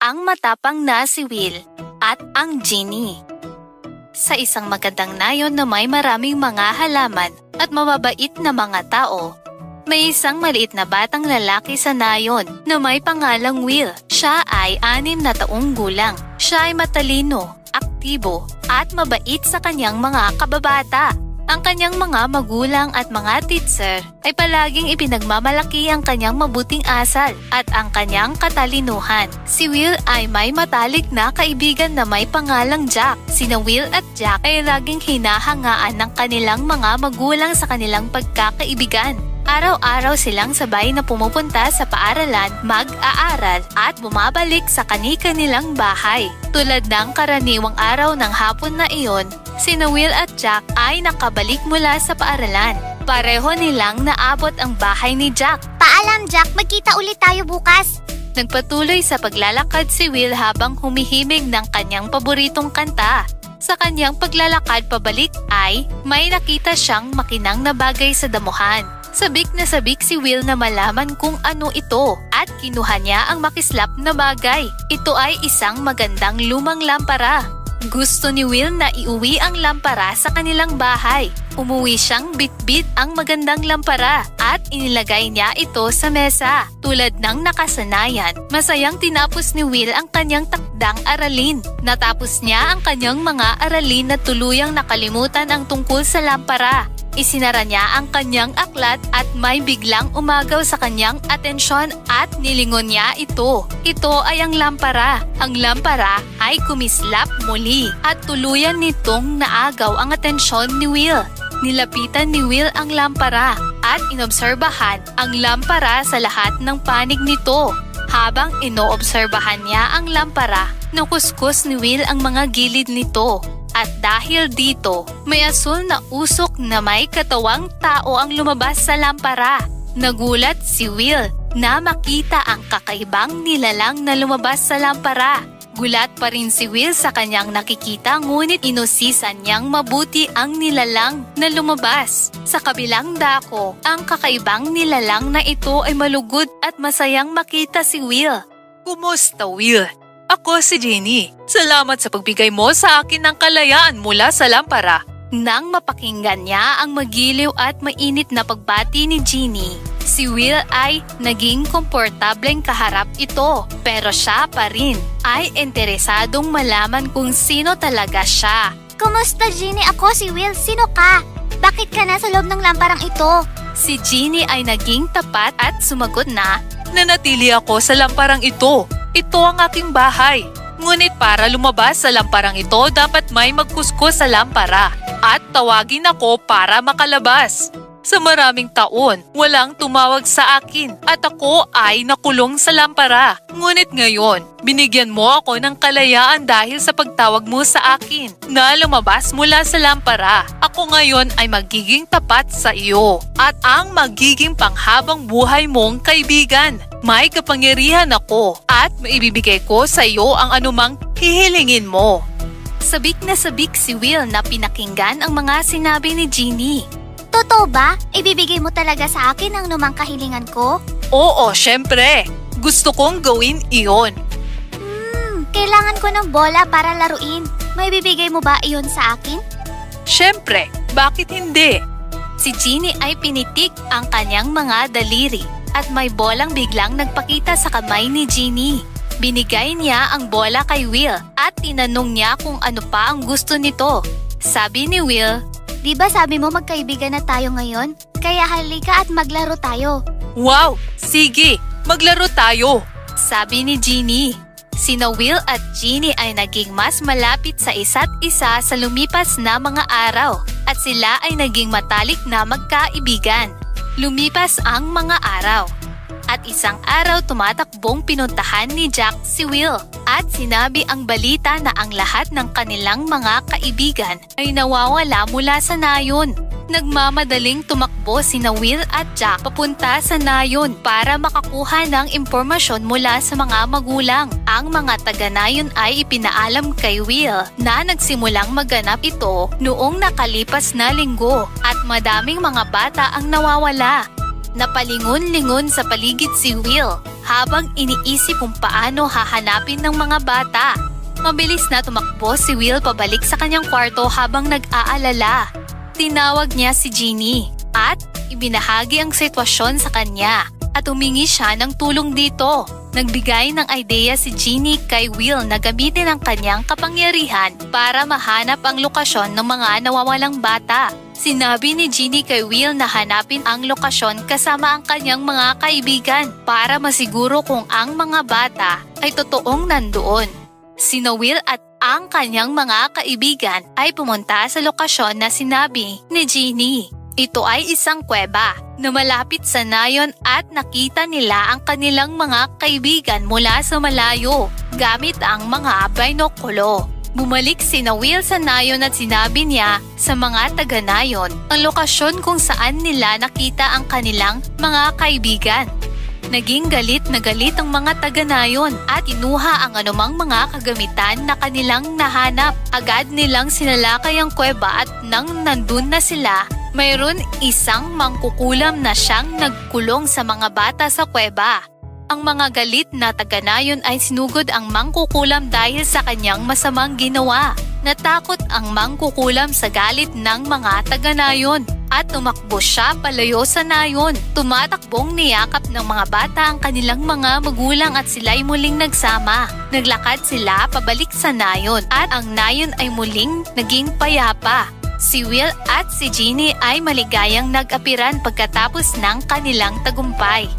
ang matapang na si Will at ang Genie. Sa isang magandang nayon na may maraming mga halaman at mababait na mga tao, may isang maliit na batang lalaki sa nayon na may pangalang Will. Siya ay anim na taong gulang. Siya ay matalino, aktibo, at mabait sa kanyang mga kababata. Ang kanyang mga magulang at mga teacher ay palaging ipinagmamalaki ang kanyang mabuting asal at ang kanyang katalinuhan. Si Will ay may matalik na kaibigan na may pangalang Jack. Sina Will at Jack ay laging hinahangaan ng kanilang mga magulang sa kanilang pagkakaibigan. Araw-araw silang sabay na pumupunta sa paaralan, mag-aaral at bumabalik sa kani-kanilang bahay. Tulad ng karaniwang araw ng hapon na iyon, sina Will at Jack ay nakabalik mula sa paaralan. Pareho nilang naabot ang bahay ni Jack. Paalam, Jack. Magkita ulit tayo bukas. Nagpatuloy sa paglalakad si Will habang humihimig ng kanyang paboritong kanta. Sa kanyang paglalakad pabalik ay may nakita siyang makinang na bagay sa damuhan. Sabik na sabik si Will na malaman kung ano ito at kinuha niya ang makislap na bagay. Ito ay isang magandang lumang lampara. Gusto ni Will na iuwi ang lampara sa kanilang bahay. Umuwi siyang bitbit ang magandang lampara at inilagay niya ito sa mesa. Tulad ng nakasanayan, masayang tinapos ni Will ang kanyang takdang aralin. Natapos niya ang kanyang mga aralin na tuluyang nakalimutan ang tungkol sa lampara. Isinara niya ang kanyang aklat at may biglang umagaw sa kanyang atensyon at nilingon niya ito. Ito ay ang lampara. Ang lampara ay kumislap muli at tuluyan nitong naagaw ang atensyon ni Will. Nilapitan ni Will ang lampara at inobserbahan ang lampara sa lahat ng panig nito. Habang inoobserbahan niya ang lampara, nakuskus ni Will ang mga gilid nito. At dahil dito, may asul na usok na may katawang tao ang lumabas sa lampara. Nagulat si Will na makita ang kakaibang nilalang na lumabas sa lampara. Gulat pa rin si Will sa kanyang nakikita ngunit inusisan niyang mabuti ang nilalang na lumabas. Sa kabilang dako, ang kakaibang nilalang na ito ay malugod at masayang makita si Will. Kumusta, Will? Ako si Jenny. Salamat sa pagbigay mo sa akin ng kalayaan mula sa lampara. Nang mapakinggan niya ang magiliw at mainit na pagbati ni Jeannie, si Will ay naging komportableng kaharap ito pero siya pa rin ay interesadong malaman kung sino talaga siya. Kumusta, Ginny? Ako si Will. Sino ka? Bakit ka nasa loob ng lamparang ito? Si Jeannie ay naging tapat at sumagot na, Nanatili ako sa lamparang ito. Ito ang aking bahay. Ngunit para lumabas sa lamparang ito, dapat may magkuskus sa lampara at tawagin ako para makalabas. Sa maraming taon, walang tumawag sa akin at ako ay nakulong sa lampara. Ngunit ngayon, binigyan mo ako ng kalayaan dahil sa pagtawag mo sa akin na lumabas mula sa lampara. Ako ngayon ay magiging tapat sa iyo at ang magiging panghabang buhay mong kaibigan. May kapangyarihan ako at maibibigay ko sa iyo ang anumang hihilingin mo. sabik na sabik si Will na pinakinggan ang mga sinabi ni Jeannie. Totoo ba? Ibibigay mo talaga sa akin ang numang kahilingan ko? Oo, syempre. Gusto kong gawin iyon. Hmm, kailangan ko ng bola para laruin. May bibigay mo ba iyon sa akin? Syempre, bakit hindi? Si Jeannie ay pinitik ang kanyang mga daliri at may bolang biglang nagpakita sa kamay ni Jeannie. Binigay niya ang bola kay Will at tinanong niya kung ano pa ang gusto nito. Sabi ni Will, Di ba sabi mo magkaibigan na tayo ngayon? Kaya halika at maglaro tayo. Wow, sige, maglaro tayo. sabi ni Jeannie. Sina Will at Jeannie ay naging mas malapit sa isa't isa sa lumipas na mga araw at sila ay naging matalik na magkaibigan. Lumipas ang mga araw. At isang araw tumatakbong pinuntahan ni Jack si Will at sinabi ang balita na ang lahat ng kanilang mga kaibigan ay nawawala mula sa nayon. Nagmamadaling tumakbo sina Will at Jack papunta sa nayon para makakuha ng impormasyon mula sa mga magulang. Ang mga taga-nayon ay ipinaalam kay Will na nagsimulang maganap ito noong nakalipas na linggo at madaming mga bata ang nawawala. Napalingon-lingon sa paligid si Will habang iniisip kung paano hahanapin ng mga bata. Mabilis na tumakbo si Will pabalik sa kanyang kwarto habang nag-aalala. Tinawag niya si Jeannie at ibinahagi ang sitwasyon sa kanya at humingi siya ng tulong dito. Nagbigay ng idea si Jeannie kay Will na gamitin ang kanyang kapangyarihan para mahanap ang lokasyon ng mga nawawalang bata. Sinabi ni Jeannie kay Will na hanapin ang lokasyon kasama ang kanyang mga kaibigan para masiguro kung ang mga bata ay totoong nandoon. Sina Will at ang kanyang mga kaibigan ay pumunta sa lokasyon na sinabi ni Jeannie. Ito ay isang kuweba na malapit sa nayon at nakita nila ang kanilang mga kaibigan mula sa malayo gamit ang mga binokulo. Bumalik si na Will sa nayon at sinabi niya sa mga taga-nayon ang lokasyon kung saan nila nakita ang kanilang mga kaibigan. Naging galit na galit ang mga taga-nayon at inuha ang anumang mga kagamitan na kanilang nahanap. Agad nilang sinalakay ang kuweba at nang nandun na sila, mayroon isang mangkukulam na siyang nagkulong sa mga bata sa kuweba. Ang mga galit na taga-nayon ay sinugod ang mangkukulam dahil sa kanyang masamang ginawa. Natakot ang mangkukulam sa galit ng mga taga-nayon at tumakbo siya palayo sa nayon. Tumatakbong niyakap ng mga bata ang kanilang mga magulang at sila'y muling nagsama. Naglakad sila pabalik sa nayon at ang nayon ay muling naging payapa. Si Will at si Jeannie ay maligayang nag-apiran pagkatapos ng kanilang tagumpay.